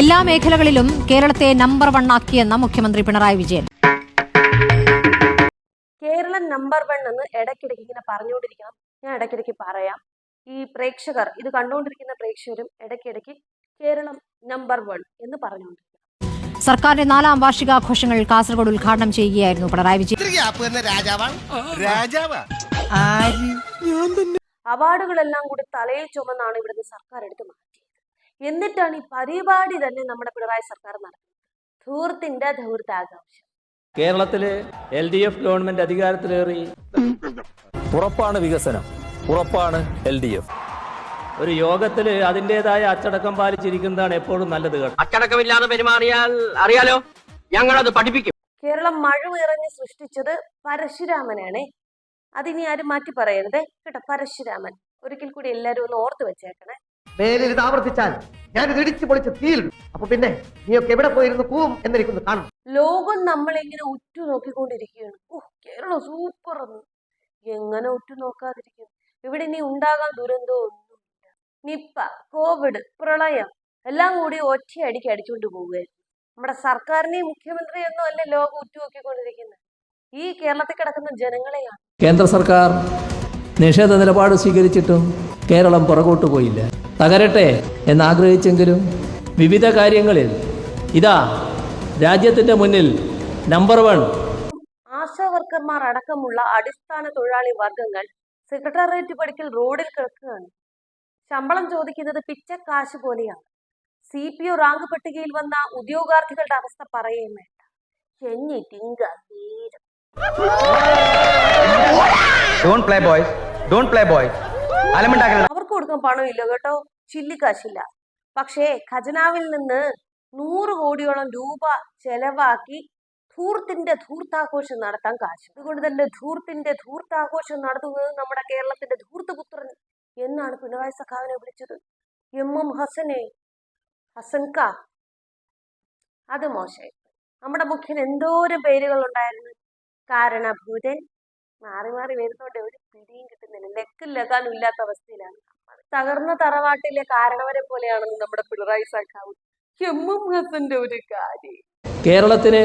എല്ലാ മേഖലകളിലും കേരളത്തെ നമ്പർ വൺ ആക്കിയെന്ന മുഖ്യമന്ത്രി പിണറായി വിജയൻ. കേരളം നമ്പർ വൺ എന്ന് ഇടയ്ക്കിടയ്ക്ക് ഇങ്ങനെ പറഞ്ഞുകൊണ്ടിരിക്കണം. ഞാൻ ഇടയ്ക്കിടയ്ക്ക് പറയാം. ഈ പ്രേക്ഷകർ ഇത് കണ്ടുകൊണ്ടിരിക്കുന്ന പ്രേക്ഷകരും ഇടയ്ക്കിടയ്ക്ക് കേരളം നമ്പർ വൺ എന്ന് പറഞ്ഞുകൊണ്ടിരിക്കും സർക്കാരിന്റെ നാലാം വാർഷികാഘോഷങ്ങൾ കാസർഗോഡ് ഉദ്ഘാടനം ചെയ്യുകയായിരുന്നു പിണറായി വിജയൻ. ഗ്യാപ്പ് എന്ന രാജാവാണ്. രാജാവാ. അവാർഡുകളെല്ലാം കൂടി തലയിൽ ചുമന്നാണ് ഇവിടുന്ന് സർക്കാർ എടുത്തു എന്നിട്ടാണ് ഈ പരിപാടി തന്നെ നമ്മുടെ പിണറായി സർക്കാർ നടത്തുന്നത്. ധൂർത്തിന്റെ ധൂർത്താകാംക്ഷം കേരളത്തിൽ എൽ ഡി എഫ് ഗവൺമെന്റ് അധികാരത്തിലേറി ഉറപ്പാണ് വികസനം. ഉറപ്പാണ് എൽ ഡി എഫ്. ഒരു യോഗത്തിൽ അതിന്റെതായ അച്ചടക്കം പാലിച്ചിരിക്കുന്നതാണ് എപ്പോഴും നല്ലത് അച്ചടക്കമില്ലാതെ പെരുമാറിയാൽ അറിയാലോ ഞങ്ങളത് പഠിപ്പിക്കും. കേരളം മഴ ഇറങ്ങി സൃഷ്ടിച്ചത് പരശുരാമനാണേ. അതിനി ആരും മാറ്റി പറയരുതേ. കേട്ടോ പരശുരാമൻ. ഒരിക്കൽ കൂടി എല്ലാരും ഒന്ന് ഓർത്ത് വെച്ചേക്കണേ. മേലിൽ ഇത് ആവർത്തിച്ചാൽ ഞാൻ ഇത് ഇടിച്ചു പൊളിച്ച് തീരും അപ്പൊ പിന്നെ നീയൊക്കെ എവിടെ പോയിരുന്നു? പോവും എന്നെനിക്കൊന്ന് കാണും. ലോകം നമ്മളിങ്ങനെ ഉറ്റു നോക്കിക്കൊണ്ടിരിക്കുകയാണ്. ഓ കേരളം സൂപ്പർ എന്ന് എങ്ങനെ ഉറ്റു നോക്കാതിരിക്കും? ഇവിടെ നീ ഉണ്ടാകാൻ ദുരന്തോ ഒന്നുമില്ല. നിപ്പ കോവിഡ് പ്രളയം എല്ലാം കൂടി ഒറ്റയടിക്ക് അടിച്ചുകൊണ്ട് പോവുകയായിരുന്നു. നമ്മുടെ സർക്കാരിനെയും മുഖ്യമന്ത്രിയൊന്നും അല്ല ലോകം ഉറ്റു നോക്കിക്കൊണ്ടിരിക്കുന്നത്? ഈ കേരളത്തിൽ കിടക്കുന്ന ജനങ്ങളെയാണ്. കേന്ദ്ര സർക്കാർ നിഷേധ നിലപാട് സ്വീകരിച്ചിട്ടും കേരളം പുറകോട്ട് പോയില്ല. തകരട്ടെ എന്നാഗ്രഹിച്ചെങ്കിലും വിവിധ കാര്യങ്ങളിൽ ഇതാ രാജ്യത്തിന്റെ മുന്നിൽ നമ്പർ വൺ ആശാ വർക്കർമാർ അടക്കമുള്ള അടിസ്ഥാന തൊഴിലാളി വർഗങ്ങൾ സെക്രട്ടേറിയറ്റ് പടിക്കൽ റോഡിൽ കിടക്കുകയാണ്. ശമ്പളം ചോദിക്കുന്നത് പിച്ചക്കാശ് പോലെയാണ്. സി പി ഒ റാങ്ക് പട്ടികയിൽ വന്ന ഉദ്യോഗാർത്ഥികളുടെ അവസ്ഥ പറയുകയും വേണ്ട. ടിങ്ക തീരം. ഡോണ്ട് അവർക്ക് കൊടുക്കാൻ പണമില്ല കേട്ടോ. ചില്ലിക്കാശില്ല പക്ഷേ ഖജനാവിൽ നിന്ന് നൂറ് കോടിയോളം രൂപ ചെലവാക്കി ധൂർത്തിന്റെ ധൂർത്താഘോഷം നടത്താൻ കാശ്. അതുകൊണ്ട് തന്നെ ധൂർത്തിന്റെ ധൂർത്താഘോഷം നടത്തുന്നത് നമ്മുടെ കേരളത്തിന്റെ ധൂർത്തപുത്രൻ എന്നാണ് പിണറായി സഖാവിനെ വിളിച്ചത്. എം എം ഹസനെ ഹസൻക അത് മോശമായി. നമ്മുടെ മുഖ്യൻ എന്തോരം പേരുകൾ ഉണ്ടായിരുന്നു കാരണഭൂതൻ മാറി മാറി വരുന്നോണ്ട് ഒരു പിടിയും കിട്ടുന്നില്ല. ലെക്കും ലഗാനും ഇല്ലാത്ത അവസ്ഥയിലാണ്. തകർന്ന തറവാട്ടിലെ കാരണവരെ പോലെയാണെന്ന് നമ്മുടെ പിണറായി സഖാവ് എം എം ഹസന്റെ ഒരു കാര്യം. കേരളത്തിന്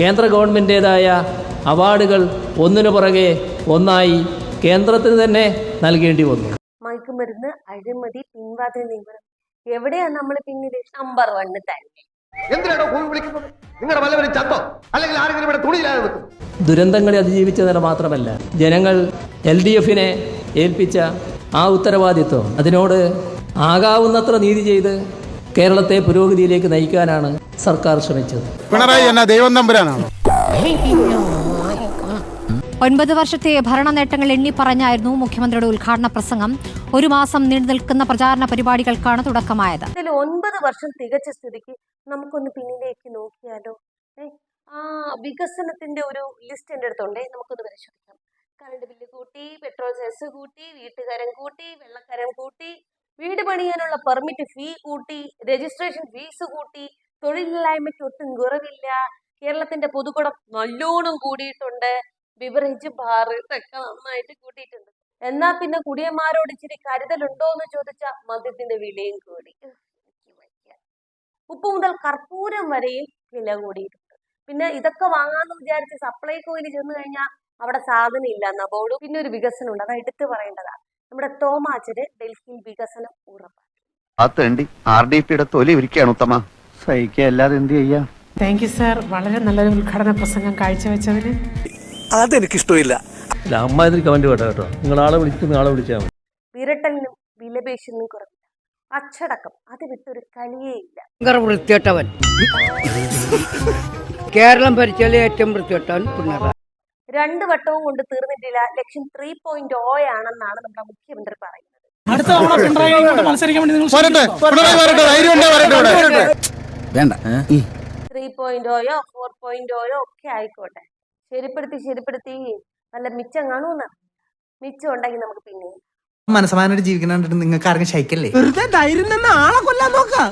കേന്ദ്ര ഗവൺമെന്റേതായ അവാർഡുകൾ ഒന്നിനു പുറകെ ഒന്നായി കേന്ദ്രത്തിന് തന്നെ നൽകേണ്ടി വന്നു. മയക്കുമരുന്ന് അഴിമതി പിൻവാതിൽ നിയമനം. എവിടെയാ നമ്മൾ പിന്നീട് നമ്പർ വണ്ണ് തന്നെ. എന്തിനാണോ ഭൂമി വിളിക്കുന്നത്? നിങ്ങളുടെ വല്ലവരും ചത്തോ? അല്ലെങ്കിൽ ആരെങ്കിലും ഇവിടെ തുണിയില്ലാതെ നിൽക്കുന്നു? ദുരന്തങ്ങളെ അതിജീവിച്ചതിന് മാത്രമല്ല ജനങ്ങൾ എൽ ഡി എഫിനെ ഏൽപ്പിച്ച ആ ഉത്തരവാദിത്വം അതിനോട് ആകാവുന്നത്ര നീതി ചെയ്ത് കേരളത്തെ പുരോഗതിയിലേക്ക് നയിക്കാനാണ് സർക്കാർ ശ്രമിച്ചത്. പിണറായി എന്ന ദൈവം തമ്പുരാനാണോ ഒൻപത് വർഷത്തെ ഭരണ നേട്ടങ്ങൾ എണ്ണി പറഞ്ഞായിരുന്നു മുഖ്യമന്ത്രിയുടെ ഉദ്ഘാടന പ്രസംഗം. ഒരു മാസം നീണ്ടു നിൽക്കുന്ന പ്രചാരണ പരിപാടികൾക്കാണ് തുടക്കമായത്. ഇതിൽ ഒൻപത് വർഷം തികച്ച സ്ഥിതിക്ക് നമുക്കൊന്ന് പിന്നിലേക്ക് നോക്കിയാലോ? വികസനത്തിന്റെ ഒരു ലിസ്റ്റ് എന്റെ അടുത്തുണ്ടേ. നമുക്കൊന്ന് പരിശോധിക്കാം. കറണ്ട് ബില്ല് കൂട്ടി പെട്രോൾ സെസ് കൂട്ടി വീട്ടുകാരൻ കൂട്ടി വെള്ളക്കാരൻ കൂട്ടി വീട് പണിയാനുള്ള പെർമിറ്റ് ഫീ കൂട്ടി രജിസ്ട്രേഷൻ ഫീസ് കൂട്ടി തൊഴിലില്ലായ്മയ്ക്ക് ഒട്ടും കുറവില്ല. കേരളത്തിന്റെ പൊതുകുടം നല്ലോണം കൂടിയിട്ടുണ്ട്. ബിവറേജ് ബാർ ഇതൊക്കെ നന്നായിട്ട് കൂട്ടിയിട്ടുണ്ട്. എന്നാ പിന്നെ കുടിയന്മാരോട് ഇച്ചിരി കരുതലുണ്ടോ എന്ന് ചോദിച്ച മദ്യത്തിന്റെ വിലയും കൂടി. ഉപ്പ് മുതൽ കർപ്പൂരം വരെയും വില കൂടിയിട്ടുണ്ട്. പിന്നെ ഇതൊക്കെ വാങ്ങാന്ന് വിചാരിച്ച് സപ്ലൈകോയിൽ ചെന്ന് കഴിഞ്ഞാൽ അവിടെ സാധനം ഇല്ല. എന്ന പോലും പിന്നെ ഒരു വികസനം ഉണ്ട് അത് എടുത്തു പറയേണ്ടതാണ് നമ്മുടെ തോമാച്ചന് ഡൽഹിയിൽ വികസനം തേണ്ടി ആർ ഡി പിയുടെ തൊലി ഒരുക്കുകയാണ് ഉത്തമ. സഹിക്കുക. അല്ലാതെ എന്ത് ചെയ്യാ? താങ്ക് യു സാർ വളരെ നല്ലൊരു ഉദ്ഘാടന പ്രസംഗം കാഴ്ചവെച്ചതിന് അതെനിക്കിഷ്ടമില്ല അല്ല അമ്മാതിരി കമന്റ് കേട്ടോ കേട്ടോ. നിങ്ങൾ ആളെ വിളിച്ചു ആളെ വിളിച്ചാൽ മതി. വിരട്ടലിനും വിലപേശലിനും കുറവില്ല അച്ചടക്കം. അത് വിട്ടൊരു കലിയേ ഇല്ല. ഭയങ്കര വൃത്തികെട്ടവൻ. കേരളം ഭരിച്ചാലേ ഏറ്റവും വൃത്തികെട്ടവൻ പിണറായി. രണ്ട് വട്ടവും കൊണ്ട് തീർന്നിട്ടില്ല. ലക്ഷ്യം ത്രീ പോയിന്റ് ഓ ആണെന്നാണ് നമ്മുടെ മുഖ്യമന്ത്രി പറയുന്നത്. അടുത്ത തവണ പിണറായി കൊണ്ട് മത്സരിക്കാൻ വേണ്ടി നിങ്ങൾ ത്രീ പോയിന്റ് ഓയോ ഫോർ പോയിന്റ് ഓയോ ഒക്കെ ആയിക്കോട്ടെ. ശരിപ്പെടുത്തി ശരിപ്പെടുത്തി. നല്ല മിച്ചം കാണൂന്ന് മിച്ചം ഉണ്ടെങ്കിൽ നമുക്ക് പിന്നെ മനസ്സമാനായിട്ട് ജീവിക്കണ നിങ്ങൾക്ക് ആർക്കും ശൈക്കല്ലേ വെറുതെ ധൈര്യം ആളെ കൊല്ലാൻ നോക്കാം.